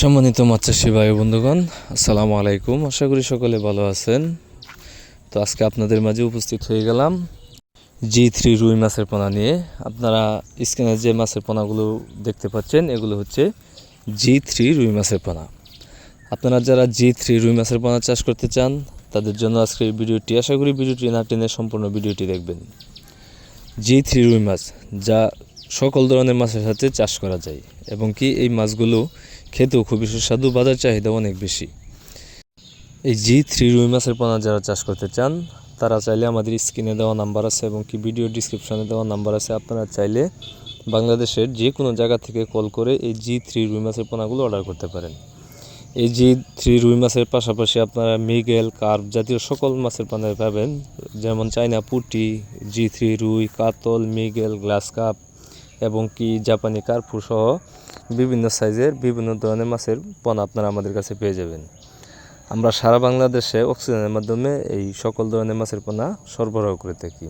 সম্মানিত ভাই ও বন্ধুগণ, আসসালামু আলাইকুম। আশা করি সকলে ভালো আছেন। তো আজকে আপনাদের মাঝে উপস্থিত হয়ে গেলাম জি থ্রি রুই মাছের পোনা নিয়ে। আপনারা স্ক্রিনে যে মাছের পোনাগুলো দেখতে পাচ্ছেন, এগুলো হচ্ছে জি থ্রি রুই মাছের পোনা। আপনারা যারা জি থ্রি রুই মাছের পোনা চাষ করতে চান, তাদের জন্য আজকের ভিডিওটি, আশা করি ভিডিওটি না টেনে সম্পূর্ণ ভিডিওটি দেখবেন। জি থ্রি রুই মাছ, যা সকল ধরনের মাছের সাথে চাষ করা যায়, এবং কি এই মাছগুলো খেতেও খুবই সুস্বাদু, বাজার চাহিদা অনেক বেশি। এই জি থ্রি রুই মাছের পোনা যারা চাষ করতে চান, তারা চাইলে আমাদের স্ক্রিনে দেওয়া নাম্বার আছে এবং কি ভিডিও ডিসক্রিপশনে দেওয়া নাম্বার আছে, আপনারা চাইলে বাংলাদেশের যে কোনো জায়গা থেকে কল করে এই জি থ্রি রুই মাছের পোনাগুলো অর্ডার করতে পারেন। এই জি থ্রি রুই মাছের পাশাপাশি আপনারা মিগেল, কার্প জাতীয় সকল মাছের পোনা পাবেন, যেমন চাইনা পুটি, জি থ্রি রুই, কাতল, মিগেল, গ্লাস কাপ এবং কি জাপানি কার্পু সহ বিভিন্ন সাইজের, বিভিন্ন ধরনের মাছের পোনা আপনারা আমাদের কাছে পেয়ে যাবেন। আমরা সারা বাংলাদেশে অক্সিজেনের মাধ্যমে এই সকল ধরনের মাছের পোনা সরবরাহ করে থাকি।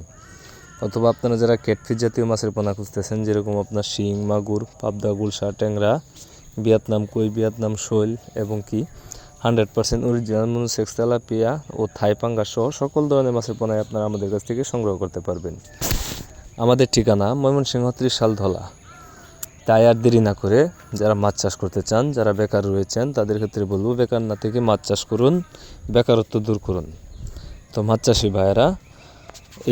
অথবা আপনারা যারা ক্যাটফিস জাতীয় মাছের পোনা খুঁজতেছেন, যেরকম আপনার শিং, মাগুর, পাবদা, গুলশা, ট্যাংরা, ভিয়েতনাম কই, ভিয়েতনাম শৈল এবং কি, hundred percent original monosex tilapia ও থাই পাঙ্গা সহ সকল ধরনের মাছের পোনায় আপনারা আমাদের কাছ থেকে সংগ্রহ করতে পারবেন। আমাদের ঠিকানা ময়মনসিংহ ত্রিশাল ধলা। তাই আর দেরি না করে যারা মাছ চাষ করতে চান, যারা বেকার রয়েছেন, তাদের ক্ষেত্রে বলব বেকার না থেকে মাছ চাষ করুন, বেকারত্ব দূর করুন। তো মাছ চাষি ভাইয়েরা,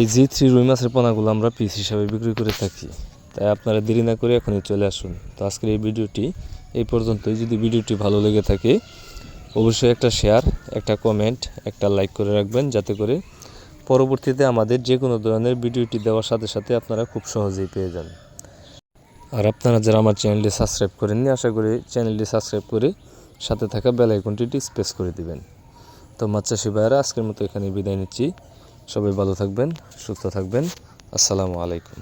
এই জি থ্রি রুই মাছের পোনাগুলো আমরা পিস হিসাবে বিক্রি করে থাকি, তাই আপনারা দেরি না করে এখনই চলে আসুন। তো আজকের এই ভিডিওটি এই পর্যন্তই। যদি ভিডিওটি ভালো লেগে থাকে, অবশ্যই একটা শেয়ার একটা কমেন্ট একটা লাইক করে রাখবেন, যাতে করে পরবর্তীতে আমাদের যে কোনো ধরনের ভিডিওটি দেওয়ার সাথে সাথে আপনারা খুব সহজেই পেয়ে যান। আর আপনারা যারা আমার চ্যানেলটি সাবস্ক্রাইব করেননি, আশা করি চ্যানেলটি সাবস্ক্রাইব করে সাথে থাকা বেল আইকনটি স্পেস করে দিবেন। তো মাচ্চাশি ভাইয়ারা, আজকের মতো এখানে বিদায় নিচ্ছি। সবাই ভালো থাকবেন, সুস্থ থাকবেন। আসসালামু আলাইকুম।